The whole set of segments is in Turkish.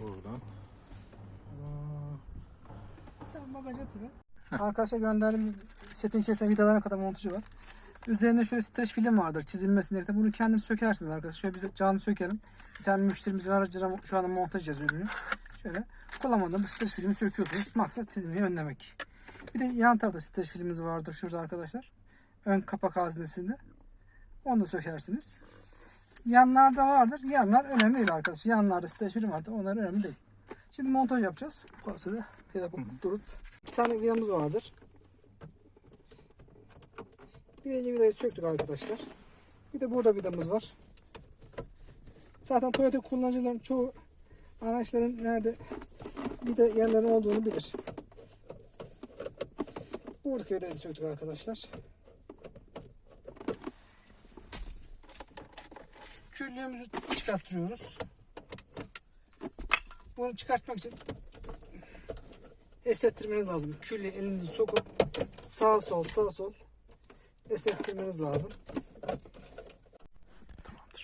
Buradan. Sen bagaja atı. Arkadaşlar gönderdim setin içerisinde vidalarına kadar montajı var. Üzerinde şöyle streç film vardır çizilmesi nerede. Bunu kendiniz sökersiniz arkadaşlar. Şöyle bize canlı sökelim. Bir tane müşterimizin aracına şu anda montaj edeceğiz ürünü. Şöyle kullanmadan bu streç filmi söküyorsunuz. Maksat çizilmeyi önlemek. Bir de yan tarafta streç filmimiz vardır şurada arkadaşlar. Ön kapak hazinesinde. Onu da sökersiniz. Yanlarda vardır. Yanlar önemli değil arkadaşlar. Yanlarda streç film vardır. Onlar önemli değil. Şimdi montaj yapacağız. Burası da ya durut. Bir tane vidamız vardır. Birinci vidayı söktük arkadaşlar. Bir de burada vidamız var. Zaten Toyota kullanıcıların çoğu araçların nerede vida yerleri olduğunu bilir. Buradaki vidayı söktük arkadaşlar. Küllüğümüzü çıkarttırıyoruz. Bunu çıkartmak için esnettirmeniz lazım. Külli elinizi sokup sağ sol sağ sol esnettirmeniz lazım.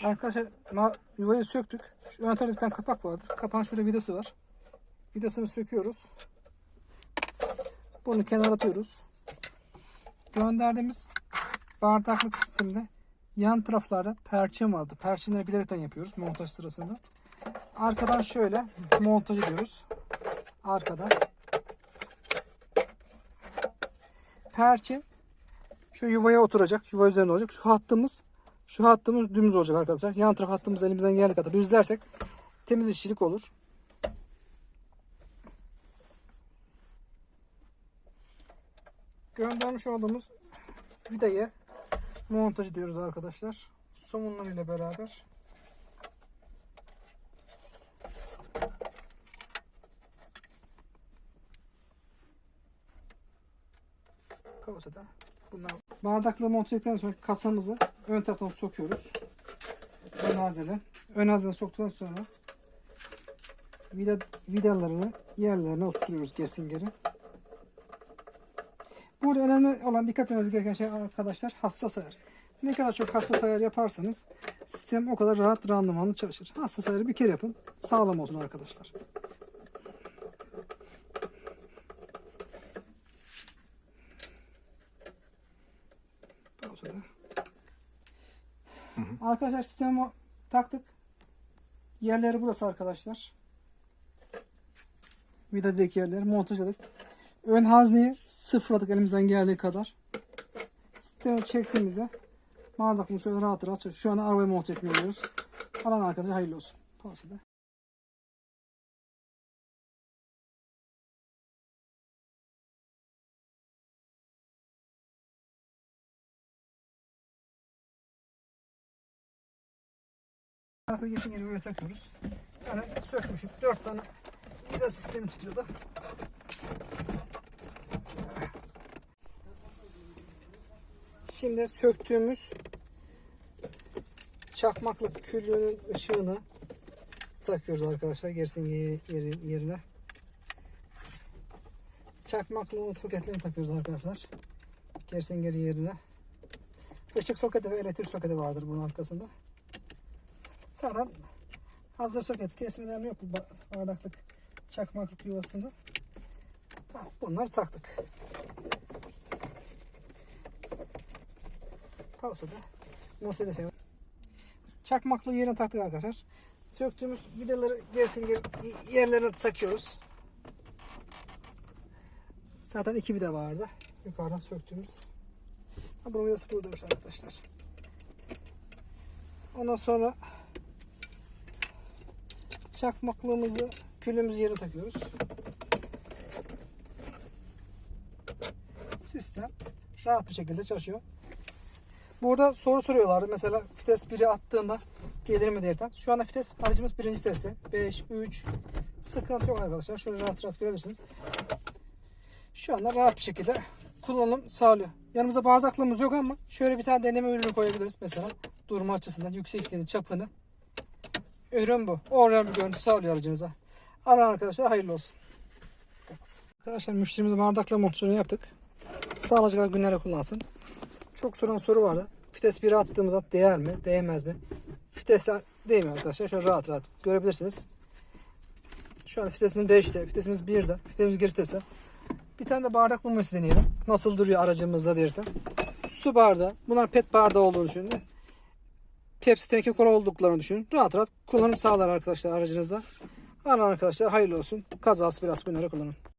Arkadaşlar yuvayı söktük. Şu ön tarafta bir tane kapak vardır. Kapağın şurada vidası var. Vidasını söküyoruz. Bunu kenara atıyoruz. Gönderdiğimiz bardaklık sisteminde yan taraflarda perçin vardı. Perçinleri bilerekten yapıyoruz montaj sırasında. Arkadan şöyle montaj ediyoruz. Arkadan. Perçin şu yuvaya oturacak. Yuva üzerinde olacak. Şu hattımız şu hattımız dümdüz olacak arkadaşlar. Yan taraf hattımız elimizden geldiği kadar düzlersek temiz işçilik olur. Göndermiş olduğumuz vidayı montaj ediyoruz arkadaşlar. Somunları ile beraber. Kavasada bunlar bardakla monte ettikten sonra kasamızı ön taraftan sokuyoruz. Ön hazneden. Ön hazneden soktuktan sonra vida, vidalarını yerlerine oturtuyoruz kesin geri. Burada önemli olan dikkat etmeniz gereken şey arkadaşlar hassas ayar. Ne kadar çok hassas ayar yaparsanız sistem o kadar rahat randımanlı çalışır. Hassas ayarı bir kere yapın. Sağlam olsun arkadaşlar. Arkadaşlar sistemi taktık. Yerleri burası arkadaşlar. Vidadaki yerleri montajladık. Ön hazneyi sıfırladık elimizden geldiği kadar. Sistemi çektiğimizde bardaklığını şöyle rahat rahat. Şu an arabayı monte etmiyoruz. Alan arkadaşa hayırlı olsun. Pausada. Arka geçin geri böyle takıyoruz. Zaten sökmüşüm. Dört tane vida sistemi tutuyordu. Şimdi söktüğümüz çakmaklık küllüğünün ışığını takıyoruz arkadaşlar gerisinin yeri- yeri- yerine. Çakmaklığın soketlerini takıyoruz arkadaşlar. Gerisinin geri yerine. Işık soketi ve elektrik soketi vardır bunun arkasında. Zaten hazır soket kesmelerim yok bu ba- bardaklık çakmaklık yuvasında. Bunları taktık. Pausada monte edelim. Çakmaklığı yerine taktık arkadaşlar. Söktüğümüz vidaları gelsin geri yerlerine takıyoruz. Zaten iki vida vardı. Yukarıdan söktüğümüz. Ha, bunun vidası buradaymış arkadaşlar. Ondan sonra çakmaklığımızı külümüzü yerine takıyoruz. Sistem rahat bir şekilde çalışıyor. Burada soru soruyorlardı. Mesela vites 1'i attığında gelir mi diyerekten. Şu anda vites aracımız birinci viteste. 5, 3 sıkıntı yok arkadaşlar. Şöyle rahat rahat görebilirsiniz. Şu anda rahat bir şekilde kullanım sağlıyor. Yanımızda bardaklığımız yok ama şöyle bir tane deneme ürünü koyabiliriz. Mesela durma açısından yüksekliğini, çapını. Ürün bu. Orijinal bir görüntü sağlıyor aracınıza. Alan arkadaşlar hayırlı olsun. Arkadaşlar müşterimize bardakla montajını yaptık. Sağlıcı kadar günlere kullansın. Çok soran soru vardı. Vites 1'e attığımızda değer mi? Değmez mi? Vitesler değmiyor arkadaşlar. Şöyle rahat rahat görebilirsiniz. Şu an vitesini değişti. Vitesimiz 1'de. Vitesimiz geri vitese. Bir tane de bardak bulması deneyelim. Nasıl duruyor aracımızda derken. Su bardağı. Bunlar pet bardağı olduğunu düşünün. Pepsi teneke kola olduklarını düşünün. Rahat rahat kullanım sağlar arkadaşlar aracınızda. Alın arkadaşlar hayırlı olsun. Kazası biraz günleri kullanın.